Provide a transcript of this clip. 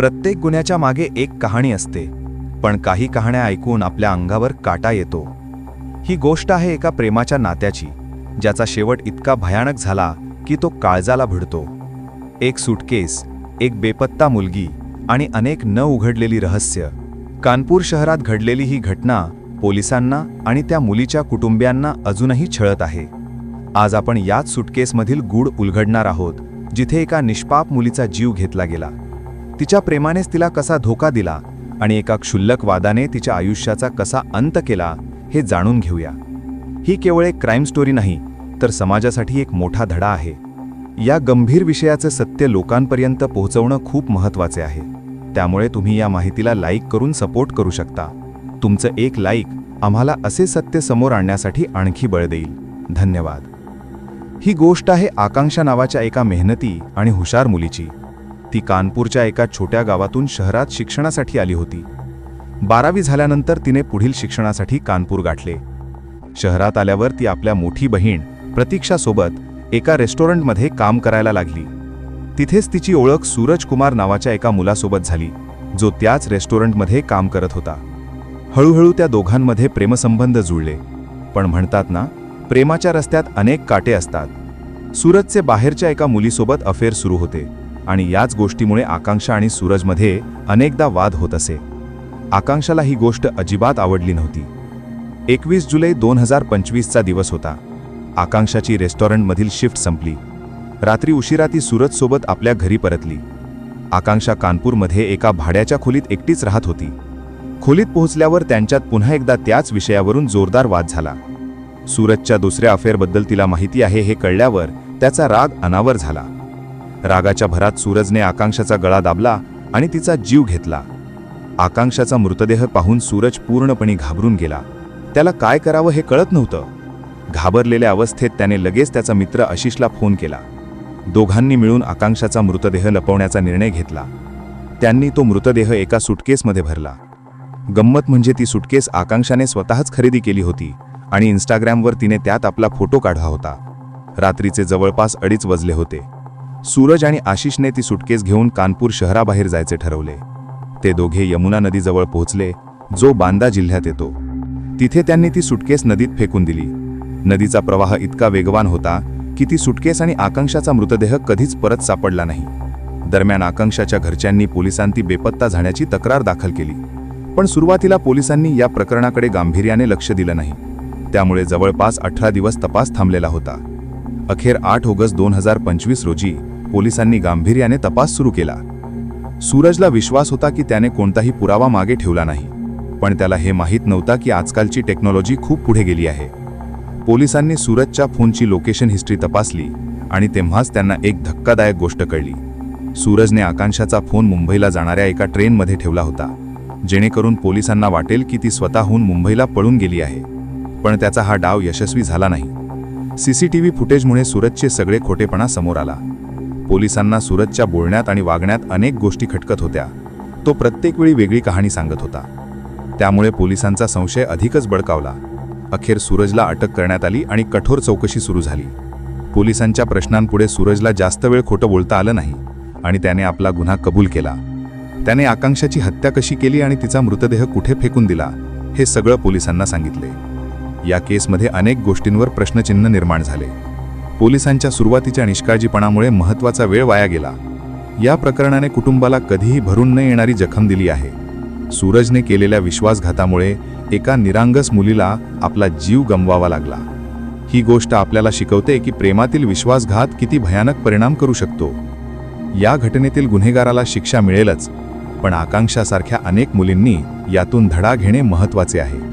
प्रत्येक गुन्ह्याच्या मागे एक कहाणी असते. पण काही कहाण्या ऐकून आपल्या अंगावर काटा येतो. ही गोष्ट आहे एका प्रेमाच्या नात्याची ज्याचा शेवट इतका भयानक झाला की तो काळजाला भिडतो. एक सुटकेस एक बेपत्ता मुलगी आणि अनेक न उघडलेली रहस्य. कानपूर शहरात घडलेली ही घटना पोलिसांना आणि त्या मुलीच्या कुटुंबियांना अजूनही छळत आहे. आज आपण याच सुटकेसमधील गूढ उलगडणार आहोत जिथे एका निष्पाप मुलीचा जीव घेतला गेला. तिच्या प्रेमानेच तिला कसा धोका दिला आणि एका क्षुल्लक वादाने तिच्या आयुष्याचा कसा अंत केला हे जाणून घेऊया. ही केवळ एक क्राईम स्टोरी नाही तर समाजासाठी एक मोठा धडा आहे. या गंभीर विषयाचे सत्य लोकांपर्यंत पोहोचवणं खूप महत्त्वाचे आहे. त्यामुळे तुम्ही या माहितीला लाईक करून सपोर्ट करू शकता. तुमचं एक लाईक आम्हाला असे सत्य समोर आणण्यासाठी आणखी बळ देईल. धन्यवाद. ही गोष्ट आहे आकांक्षा नावाच्या एका मेहनती आणि हुशार मुलीची. ती कानपूरच्या एका छोट्या गावातून शहरात शिक्षणासाठी आली होती. बारावी झाल्यानंतर तिने पुढील शिक्षणासाठी कानपूर गाठले. शहरात आल्यावर ती आपल्या मोठी बहीण प्रतीक्षासोबत एका रेस्टॉरंटमध्ये काम करायला लागली. तिथेच तिची ओळख सूरज कुमार नावाच्या एका मुलासोबत झाली जो त्याच रेस्टॉरंटमध्ये काम करत होता. हळूहळू त्या दोघांमध्ये प्रेमसंबंध जुळले. पण म्हणतात ना प्रेमाच्या रस्त्यात अनेक काटे असतात. सूरजचे बाहेरच्या एका मुलीसोबत अफेअर सुरू होते. आणि याच गोष्टीमुळे आकांक्षा आणि सूरजमध्ये अनेकदा वाद होत असे. आकांक्षाला ही गोष्ट अजिबात आवडली नव्हती. एकवीस जुलै दोन हजार पंचवीसचा दिवस होता. आकांक्षाची रेस्टॉरंटमधील शिफ्ट संपली. रात्री उशिरा ती सूरजसोबत आपल्या घरी परतली. आकांक्षा कानपूरमध्ये एका भाड्याच्या खोलीत एकटीच राहत होती. खोलीत पोहोचल्यावर त्यांच्यात पुन्हा एकदा त्याच विषयावरून जोरदार वाद झाला. सूरजच्या दुसऱ्या अफेअरबद्दल तिला माहिती आहे हे कळल्यावर त्याचा राग अनावर झाला. रागाच्या भरात सूरजने आकांक्षाचा गळा दाबला आणि तिचा जीव घेतला. आकांक्षाचा मृतदेह पाहून सूरज पूर्णपणे घाबरून गेला. त्याला काय करावं हे कळत नव्हतं. घाबरलेल्या अवस्थेत त्याने लगेच त्याचा मित्र आशिषला फोन केला. दोघांनी मिळून आकांक्षाचा मृतदेह लपवण्याचा निर्णय घेतला. त्यांनी तो मृतदेह एका सुटकेसमध्ये भरला. गंमत म्हणजे ती सुटकेस आकांक्षाने स्वतःच खरेदी केली होती आणि इन्स्टाग्रामवर तिने त्यात आपला फोटो काढला होता. रात्रीचे जवळपास अडीच वाजले होते. सूरज आणि आशिषने ती सुटकेस घेऊन कानपूर शहराबाहेर जायचे ठरवले. ते दोघे यमुना नदीजवळ पोहोचले जो बांदा जिल्ह्यात येतो. तिथे त्यांनी ती सुटकेस नदीत फेकून दिली. नदीचा प्रवाह इतका वेगवान होता की ती सुटकेस आणि आकांक्षाचा मृतदेह कधीच परत सापडला नाही. दरम्यान आकांक्षाच्या घरच्यांनी पोलिसांती बेपत्ता झाण्याची तक्रार दाखल केली. पण सुरुवातीला पोलिसांनी या प्रकरणाकडे गांभीर्याने लक्ष दिलं नाही. त्यामुळे जवळपास अठरा दिवस तपास थांबलेला होता. अखेर आठ ऑगस्ट दोन हजार पंचवीस रोजी पोलिसांनी गांभीर्याने तपास सुरू केला. सूरजला विश्वास होता की त्याने कोणताही पुरावा मागे ठेवला नाही. पण त्याला हे माहीत नव्हता की आजकालची टेक्नॉलॉजी खूप पुढे गेली आहे. पोलिसांनी सूरजच्या फोनची लोकेशन हिस्ट्री तपासली आणि तेव्हाच त्यांना एक धक्कादायक गोष्ट कळली. सूरजने आकांक्षाचा फोन मुंबईला जाणाऱ्या एका ट्रेनमध्ये ठेवला होता जेणेकरून पोलिसांना वाटेल की ती स्वतःहून मुंबईला पळून गेली आहे. पण त्याचा हा डाव यशस्वी झाला नाही. सीसीटीव्ही फुटेजमुळे सूरजचे सगळे खोटेपणा समोर आला. पोलिसांना सूरजच्या बोलण्यात आणि वागण्यात अनेक गोष्टी खटकत होत्या. तो प्रत्येक वेळी वेगळी कहाणी सांगत होता. त्यामुळे पोलिसांचा संशय अधिकच बळकावला. अखेर सूरजला अटक करण्यात आली आणि कठोर चौकशी सुरू झाली. पोलिसांच्या प्रश्नांपुढे सूरजला जास्त वेळ खोटं बोलता आलं नाही आणि त्याने आपला गुन्हा कबूल केला. त्याने आकांक्षाची हत्या कशी केली आणि तिचा मृतदेह कुठे फेकून दिला हे सगळं पोलिसांना सांगितले. या केसमध्ये अनेक गोष्टींवर प्रश्नचिन्ह निर्माण झाले. पोलिसांच्या सुरुवातीच्या निष्काळजीपणामुळे महत्त्वाचा वेळ वाया गेला. या प्रकरणाने कुटुंबाला कधीही भरून न येणारी जखम दिली आहे. सूरजने केलेल्या विश्वासघातामुळे एका निरांगस मुलीला आपला जीव गमवावा लागला. ही गोष्ट आपल्याला शिकवते की प्रेमातील विश्वासघात किती भयानक परिणाम करू शकतो. या घटनेतील गुन्हेगाराला शिक्षा मिळेलच पण आकांक्षासारख्या अनेक मुलींनी यातून धडा घेणे महत्त्वाचे आहे.